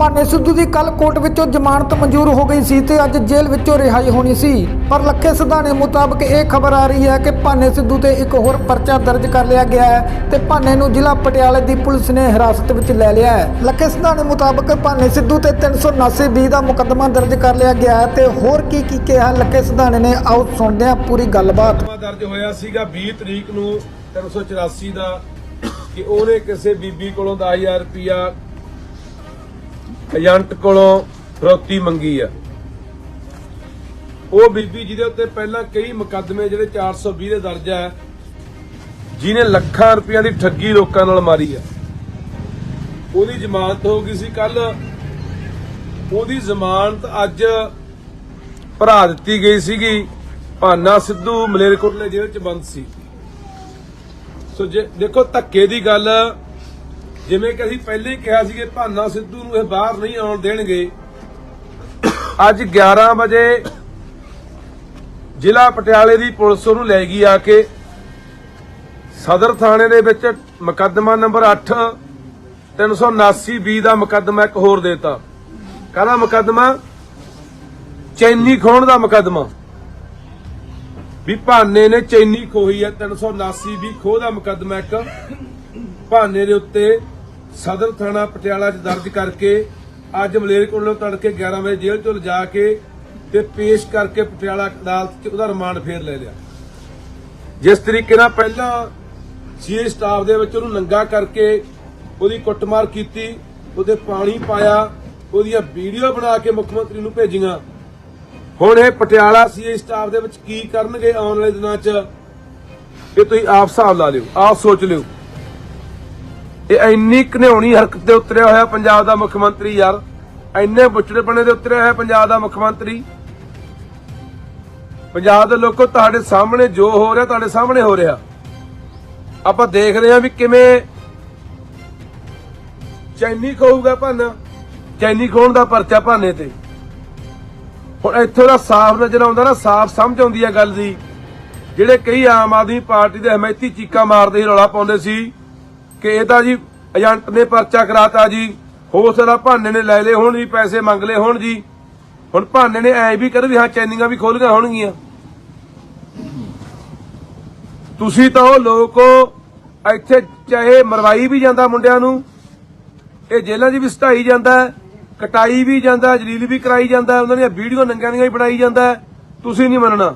ਭਾਨੇ ਸਿੱਧੂ ਦੀ ਕੱਲ ਕੋਰਟ ਵਿੱਚੋਂ ਜ਼ਮਾਨਤ ਮਨਜ਼ੂਰ ਹੋ ਗਈ ਸੀ ਤੇ ਅੱਜ ਜੇਲ੍ਹ ਵਿੱਚੋਂ ਰਿਹਾਈ ਹੋਣੀ ਸੀ। ਪਰ ਲੱਖੇ ਸਿਧਾਣੇ ਮੁਤਾਬਕ ਇਹ ਖਬਰ ਆ ਰਹੀ ਹੈ ਕਿ ਭਾਨੇ ਸਿੱਧੂ ਤੇ ਇੱਕ ਹੋਰ ਪਰਚਾ ਦਰਜ ਕਰ ਲਿਆ ਗਿਆ ਹੈ ਤੇ ਭਾਨੇ ਨੂੰ ਜ਼ਿਲ੍ਹਾ ਪਟਿਆਲੇ ਦੀ ਪੁਲਿਸ ਨੇ ਹਿਰਾਸਤ ਵਿੱਚ ਲੈ ਲਿਆ ਹੈ। ਲੱਖੇ ਸਿਧਾਣੇ ਮੁਤਾਬਕ ਭਾਨੇ ਸਿੱਧੂ ਤੇ 379 ਬੀ ਦਾ ਮੁਕੱਦਮਾ ਦਰਜ ਕਰ ਲਿਆ ਗਿਆ ਹੈ ਤੇ ਹੋਰ ਕੀ ਕੀ ਕਿਹਾ ਲੱਖੇ ਸਿਧਾਣੇ ਨੇ? ਆਓ ਸੁਣਦੇ ਹਾਂ ਪੂਰੀ ਗੱਲਬਾਤ। ਦਰਜ ਹੋਇਆ ਸੀਗਾ 20 ਤਰੀਕ ਨੂੰ 384 ਦਾ ਕਿ ਉਹਨੇ ਕਿਸੇ ਬੀਬੀ ਕੋਲੋਂ 10000 ਰੁਪਇਆ ਏਜੰਟ ਕੋਲੋਂ ਫਰੋਤੀ ਮੰਗੀ ਆ। ਉਹ ਬੀਬੀ ਜਿਹਦੇ ਉੱਤੇ ਪਹਿਲਾਂ ਕਈ ਮੁਕੱਦਮੇ ਜਿਹੜੇ 420 ਦੇ ਦਰਜ ਹੈ ਜਿਹਨੇ ਲੱਖਾਂ ਰੁਪਈਆ ਦੀ ਠੱਗੀ ਲੋਕਾਂ ਨਾਲ ਮਾਰੀ ਆ। ਉਹਦੀ ਜ਼ਮਾਨਤ ਹੋ ਗਈ ਸੀ ਕੱਲ। ਉਹਦੀ ਜ਼ਮਾਨਤ ਅੱਜ ਭਰਾ ਦਿੱਤੀ ਗਈ ਸੀਗੀ, ਭਾਨਾ ਸਿੱਧੂ ਮਲੇਰਕੋਟਲੇ ਜੇਲ੍ਹ ਚ ਬੰਦ ਸੀ। ਸੋ ਜੇ ਦੇਖੋ ਧੱਕੇ ਦੀ ਗੱਲ ਜਿਵੇਂ ਕਿ ਅਸੀਂ ਪਹਿਲੇ ਹੀ ਕਿਹਾ ਸੀ ਕਿ ਭਾਨਾ ਸਿੱਧੂ ਨੂੰ ਇਹ ਬਾਹਰ ਨਹੀਂ ਆਉਣ ਦੇਣਗੇ। ਅੱਜ 11 ਵਜੇ ਜ਼ਿਲ੍ਹਾ ਪਟਿਆਲੇ ਦੀ ਪੁਲਿਸ ਉਹਨੂੰ ਲੈ ਗਈ ਆ ਕੇ। ਸਦਰ ਥਾਣੇ ਦੇ ਵਿੱਚ ਮੁਕੱਦਮਾ ਨੰਬਰ 8 379 ਬੀ ਦਾ ਮੁਕੱਦਮਾ ਇੱਕ ਹੋਰ ਦੇਤਾ। ਕਾਹਦਾ ਮੁਕੱਦਮਾ? ਚੈਨੀ ਖੋਣ ਦਾ ਮੁਕੱਦਮਾ। ਵੀ ਭਾਨੇ ਨੇ ਚੈਨੀ ਖੋਹੀ ਹੈ 379 ਵੀ ਖੋਹ ਦਾ ਮੁਕੱਦਮਾ ਇੱਕ। ਭਾਨੇ ਦੇ ਉੱਤੇ ਸਦਰ ਥਾਣਾ ਪਟਿਆਲਾ 'ਚ ਦਰਜ ਕਰਕੇ ਅੱਜ ਮਲੇਰਕੋਟਲੇ ਤੜਕੇ 11 ਵਜੇ ਜੇਲ੍ਹ ਤੋਂ ਲਿਜਾ ਕੇ ਤੇ ਪੇਸ਼ ਕਰਕੇ ਪਟਿਆਲਾ ਅਦਾਲਤ 'ਚ ਉਹਦਾ ਰਿਮਾਂਡ ਫੇਰ ਲੈ ਲਿਆ। ਜਿਸ ਤਰੀਕੇ ਨਾਲ ਪਹਿਲਾਂ ਸੀਏ ਸਟਾਫ ਦੇ ਵਿੱਚ ਉਹਨੂੰ ਨੰਗਾ ਕਰਕੇ ਉਹਦੀ ਕੁੱਟਮਾਰ ਕੀਤੀ, ਉਹਦੇ ਪਾਣੀ ਪਾਇਆ, ਉਹਦੀਆਂ ਵੀਡੀਓ ਬਣਾ ਕੇ ਮੁੱਖ ਮੰਤਰੀ ਨੂੰ ਭੇਜੀਆਂ। ਹੁਣ ਇਹ ਪਟਿਆਲਾ ਸੀਏ ਸਟਾਫ ਦੇ ਵਿੱਚ ਕੀ ਕਰਨਗੇ ਆਉਣ ਵਾਲੇ ਦਿਨਾਂ 'ਚ, ਇਹ ਤੁਸੀਂ ਆਪ ਹਿਸਾਬ ਲਾ ਲਿਓ, ਆਪ ਸੋਚ ਲਿਓ। ਇਹ ਇੰਨੀ ਘਨਿਆਉਣੀ ਹਰਕਤ ਤੇ ਉਤਰਿਆ ਹੋਇਆ ਪੰਜਾਬ ਦਾ ਮੁੱਖ ਮੰਤਰੀ ਯਾਰ। ਇੰਨੇ ਬੁੱਚੜੇਪਣੇ ਦੇ ਉਤਰਿਆ ਹੋਇਆ ਪੰਜਾਬ ਦਾ ਮੁੱਖ ਮੰਤਰੀ। ਪੰਜਾਬ ਦੇ ਲੋਕੋ, ਤੁਹਾਡੇ ਸਾਹਮਣੇ ਜੋ ਹੋ ਰਿਹਾ, ਤੁਹਾਡੇ ਸਾਹਮਣੇ ਹੋ ਰਿਹਾ। ਆਪਾਂ ਦੇਖ ਰਹੇ ਹਾਂ ਵੀ ਕਿਵੇਂ ਚੈਨੀ ਖੋਊਗਾ ਭਾਨਾ, ਚੈਨੀ ਖੋਣ ਦਾ ਪਰਚਾ ਭਾਨੇ ਤੇ। ਹੁਣ ਇੱਥੋਂ ਦਾ ਸਾਫ਼ ਨਜ਼ਰ ਆਉਂਦਾ ਨਾ, ਸਾਫ਼ ਸਮਝ ਆਉਂਦੀ ਹੈ ਗੱਲ ਦੀ। ਜਿਹੜੇ ਕਈ ਆਮ ਆਦਮੀ ਪਾਰਟੀ ਦੇ ਹਮਾਇਤੀ ਚੀਕਾਂ ਮਾਰਦੇ ਸੀ, ਰੌਲਾ ਪਾਉਂਦੇ ਸੀ ਕਿ ਇਹ ਤਾਂ ਜੀ ਏਜੰਟ ਨੇ ਪਰਚਾ ਕਰਾਤਾ ਜੀ ਹੋ ਸਕਦਾ ਭਾਨੇ ਨੇ ਲੈ ਲਏ ਹੋਣ ਜੀ ਪੈਸੇ ਮੰਗ ਲਏ ਹੋਣ ਜੀ। ਹੁਣ ਭਾਨੇ ਨੇ ਐ ਵੀ ਕਰ ਵੀ ਹਾਂ ਚੈਨਿੰਗਾਂ ਵੀ ਖੋਲ ਗਈਆਂ ਹੋਣਗੀਆਂ। ਤੁਸੀਂ ਤਾਂ ਉਹ ਲੋਕ ਇੱਥੇ ਚਾਹੇ ਮਰਵਾਈ ਵੀ ਜਾਂਦਾ ਮੁੰਡਿਆਂ ਨੂੰ ਇਹ ਜੇਲ੍ਹਾਂ 'ਚ ਵੀ ਸਟਾਈ ਜਾਂਦਾ ਕਟਾਈ ਵੀ ਜਾਂਦਾ ਜਲੀਲ ਵੀ ਕਰਾਈ ਜਾਂਦਾ ਹੈ, ਉਹਨਾਂ ਦੀਆਂ ਵੀਡੀਓ ਨੰਗਿਆਂ ਦੀਆਂ ਵੀ ਬਣਾਈ ਜਾਂਦਾ ਤੁਸੀਂ ਨਹੀਂ ਮੰਨਣਾ।